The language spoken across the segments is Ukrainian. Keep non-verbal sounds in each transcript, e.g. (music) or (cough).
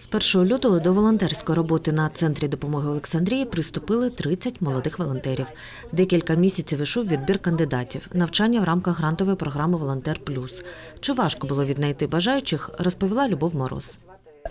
З 1 лютого до волонтерської роботи на центрі допомоги Олександрії приступили 30 молодих волонтерів. Декілька місяців ішов відбір кандидатів, навчання в рамках грантової програми Волонтер Плюс. Чи важко було віднайти бажаючих, розповіла Любов Мороз.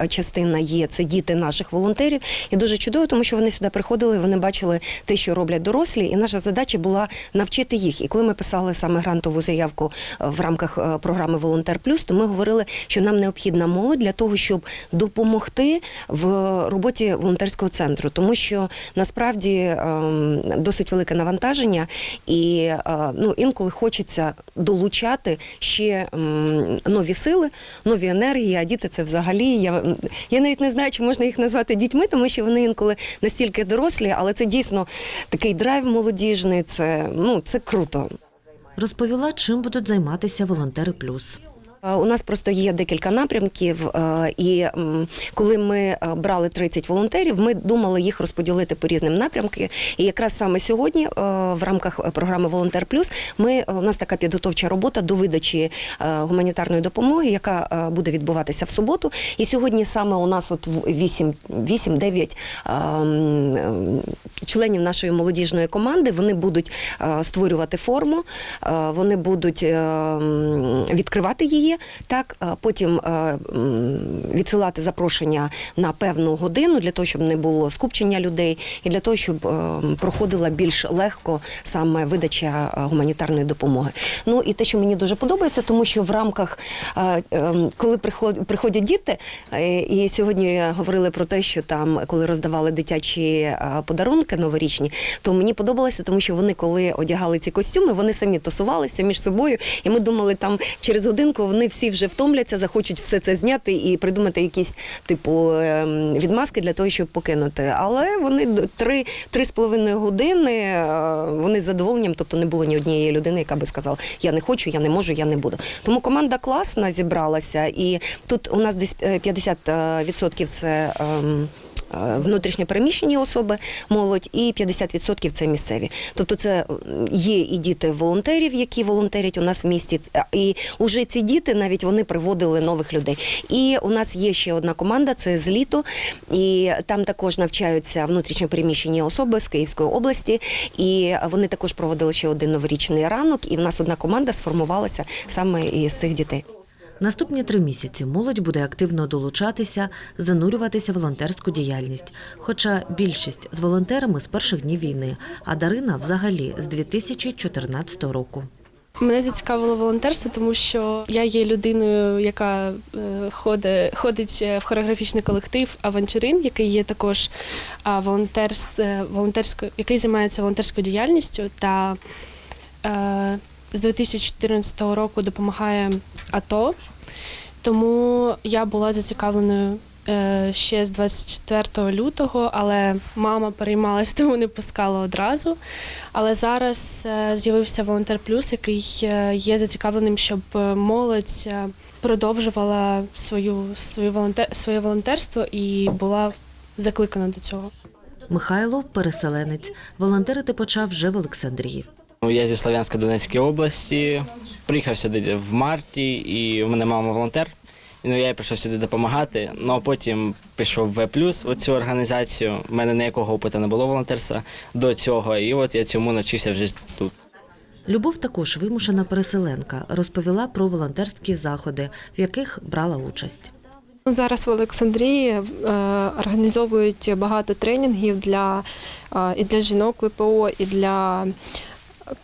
Частина є це діти наших волонтерів. І дуже чудово, тому що вони сюди приходили, вони бачили те, що роблять дорослі, і наша задача була навчити їх. І коли ми писали саме грантову заявку е, в рамках е, програми Волонтер Плюс, то ми говорили, що нам необхідна молодь для того, щоб допомогти в роботі волонтерського центру, тому що насправді ем, досить велике навантаження, і е, ну інколи хочеться долучати ще нові сили, нові енергії. А діти це взагалі я, я навіть не знаю, чи можна їх назвати дітьми, тому що вони інколи настільки дорослі, але це дійсно такий драйв молодіжний. Це ну це круто. Розповіла, чим будуть займатися волонтери плюс. Е, У нас просто є декілька напрямків, е, і коли ми е, брали 30 волонтерів, ми думали їх розподілити по різним напрямкам. І якраз саме сьогодні, в рамках програми Волонтер Плюс, ми у нас така підготовча робота до видачі гуманітарної допомоги, яка буде відбуватися в суботу. І сьогодні саме у нас от 8-9 членів нашої молодіжної команди. Вони будуть створювати форму, вони будуть відкривати її. Так, е, потім е, відсилати запрошення на певну годину для того, щоб не було скупчення людей, і для того, щоб е, проходила більш легко саме видача гуманітарної допомоги. Ну і те, що мені дуже подобається, тому що в рамках, е, е, коли приходять діти, і сьогодні говорили про те, що там, коли роздавали дитячі подарунки новорічні, то мені подобалося, тому що вони, коли одягали ці костюми, вони самі тусувалися між собою, і ми думали, там через годинку вони всі вже втомляться, захочуть все це зняти і придумати якісь типу ем, відмазки для того, щоб покинути. Але вони три, три з половиною години е, вони з задоволенням, тобто не було ні однієї людини, яка би сказала, я не хочу, я не можу, я не буду. Тому команда класна зібралася, і тут у нас десь е, 50% це. Е, Внутрішньо переміщені особи, молодь, і 50% це місцеві. Тобто, це є і діти волонтерів, які волонтерять у нас в місті. І вже ці діти навіть вони приводили нових людей. І у нас є ще одна команда, це з літу, і там також навчаються внутрішньо переміщені особи з Київської області. І вони також проводили ще один новорічний ранок. І в нас одна команда сформувалася саме із цих дітей. Наступні три місяці молодь буде активно долучатися, занурюватися в волонтерську діяльність. Хоча більшість з волонтерами з перших днів війни, а Дарина взагалі з 2014 року. Мене зацікавило волонтерство, тому що я є людиною, яка е, ходить, ходить е, в хореографічний колектив Авантюрин, який є також е, волонтерською, який займається волонтерською діяльністю та з 2014 року допомагає АТО. Тому я була зацікавленою е, ще з 24 лютого, але мама переймалась, (laughs) тому не пускала одразу. Але зараз е, з'явився волонтер Плюс, який е, є зацікавленим, щоб молодь продовжувала свою, свою волонтер, своє волонтерство і була закликана до цього. Михайло переселенець. Волонтерити почав вже в Олександрії. Ну, Я зі Слов'янська Донецької області. Приїхав сюди в марті, і у мене мама волонтер. І, Ну, я прийшов сюди допомагати. Ну а потім пішов в В оцю організацію. У мене ніякого опиту не було волонтерства до цього. І от я цьому навчився вже тут. Любов також вимушена переселенка. Розповіла про волонтерські заходи, в яких брала участь. Ну, Зараз в Олександрії е, організовують багато тренінгів для, е, і для жінок ВПО, і для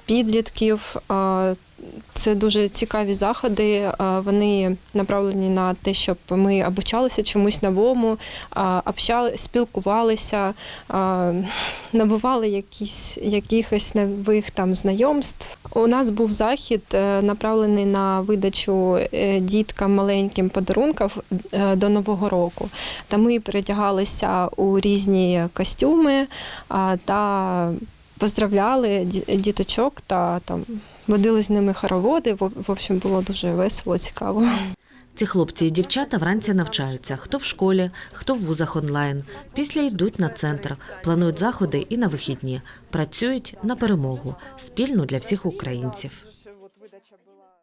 підлітків. Це дуже цікаві заходи. Вони направлені на те, щоб ми обучалися чомусь новому, общали, спілкувалися, набували якісь, якихось нових там знайомств. У нас був захід е, направлений на видачу е, діткам маленьким подарунків е, до Нового року. Та ми передягалися у різні костюми та поздравляли діточок та там водили з ними хороводи. В общем, було дуже весело, цікаво. Ці хлопці і дівчата вранці навчаються, хто в школі, хто в вузах онлайн. Після йдуть на центр, планують заходи і на вихідні. Працюють на перемогу спільну для всіх українців.